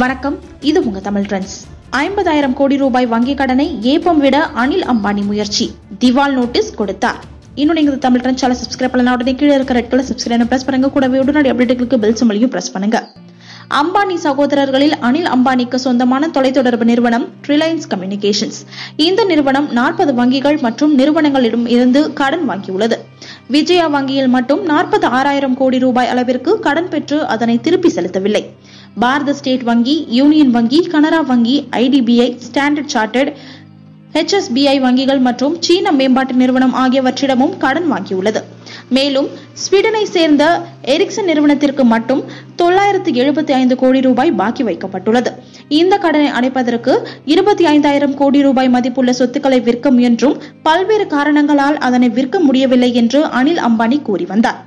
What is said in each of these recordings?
வணக்கம் இது உங்க தமிழ் ட்ரெண்ட்ஸ். ஐம்பதாயிரம் கோடி ரூபாய் வங்கி கடனை ஏப்பம் விட அனில் அம்பானி முயற்சி. திவால் நோட்டீஸ் கொடுத்தார். இன்னும் நீங்க தமிழ் ட்ரெண்ட் சேனல் சப்ஸ்கிரைப் பண்ணலாம் உடனே கீழே இருக்க ரெட் கலர் சப்ஸ்கிரைப் பிரஸ் பண்ணுங்க. கூடவே உடனடி அப்டேட்டுகளுக்கு பெல் சிம்பலையும் பிரஸ் பண்ணுங்க. அம்பானி சகோதரர்களில் அனில் அம்பானிக்கு சொந்தமான தொலைத்தொடர்பு நிறுவனம் ரிலையன்ஸ் கம்யூனிகேஷன்ஸ். இந்த நிறுவனம் நாற்பது வங்கிகள் மற்றும் நிறுவனங்களிடம் இருந்து கடன் வாங்கியுள்ளது. விஜயா வங்கியில் மட்டும் நாற்பது ஆறாயிரம் கோடி ரூபாய் அளவிற்கு கடன் பெற்று அதனை திருப்பி செலுத்தவில்லை. பாரத ஸ்டேட் வங்கி யூனியன் வங்கி கனரா வங்கி ஐடிபிஐ ஸ்டாண்டர்ட் சார்ட்டர்ட் HSBI வங்கிகள் மற்றும் சீன மேம்பாட்டு நிறுவனம் ஆகியவற்றிடமும் கடன் வாங்கியுள்ளது. மேலும் ஸ்வீடனை சேர்ந்த எரிக்சன் நிறுவனத்திற்கு மட்டும் தொள்ளாயிரத்து எழுபத்தி ஐந்து கோடி ரூபாய் பாக்கி வைக்கப்பட்டுள்ளது. இந்த கடனை அடைப்பதற்கு இருபத்தி ஐந்தாயிரம் கோடி ரூபாய் மதிப்புள்ள சொத்துக்களை விற்க முயன்றும் பல்வேறு காரணங்களால் அதனை விற்க முடியவில்லை என்று அனில் அம்பானி கூறி வந்தார்.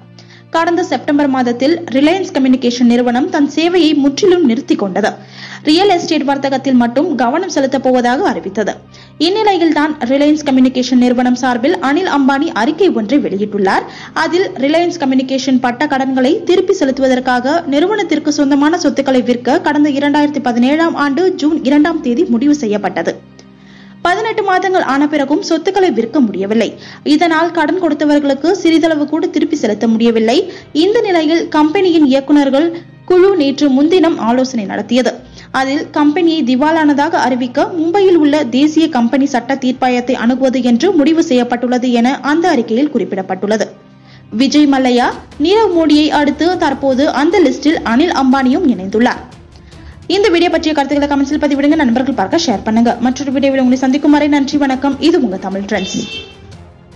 கடந்த செப்டம்பர் மாதத்தில் ரிலையன்ஸ் கம்யூனிகேஷன் நிறுவனம் தன் சேவையை முற்றிலும் நிறுத்திக் கொண்டது. ரியல் எஸ்டேட் வர்த்தகத்தில் மட்டும் கவனம் செலுத்தப் போவதாக அறிவித்தது. இந்நிலையில் தான் ரிலையன்ஸ் கம்யூனிகேஷன் நிறுவனம் சார்பில் அனில் அம்பானி அறிக்கை ஒன்றை வெளியிட்டுள்ளார். அதில் ரிலையன்ஸ் கம்யூனிகேஷன் பட்ட கடன்களை திருப்பி செலுத்துவதற்காக நிறுவனத்திற்கு சொந்தமான சொத்துக்களை விற்க கடந்த இரண்டாயிரத்தி பதினேழாம் ஆண்டு ஜூன் இரண்டாம் தேதி முடிவு செய்யப்பட்டது. பதினெட்டு மாதங்கள் ஆன பிறகும் சொத்துக்களை விற்க முடியவில்லை. இதனால் கடன் கொடுத்தவர்களுக்கு சிறிதளவு கூட திருப்பி செலுத்த முடியவில்லை. இந்த நிலையில் கம்பெனியின் இயக்குநர்கள் குழு நேற்று முன்தினம் ஆலோசனை நடத்தியது. அதில் கம்பெனியை திவாலானதாக அறிவிக்க மும்பையில் உள்ள தேசிய கம்பெனி சட்ட தீர்ப்பாயத்தை அணுகுவது என்று முடிவு செய்யப்பட்டுள்ளது என அந்த அறிக்கையில் குறிப்பிடப்பட்டுள்ளது. விஜய் மல்லையா நீரவ் மோடியை அடுத்து தற்போது அந்த லிஸ்டில் அனில் அம்பானியும் இணைந்துள்ளார். இந்த வீடியோ பற்றிய கருத்துக்களை கமெண்ட்ஸில் பதிவிடுங்க நண்பர்கள் பார்க்க ஷேர் பண்ணுங்க. மற்றொரு வீடியோவில் உங்களை சந்திக்கும் வரை நன்றி வணக்கம். இது உங்க தமிழ் ட்ரெண்ட்ஸ்.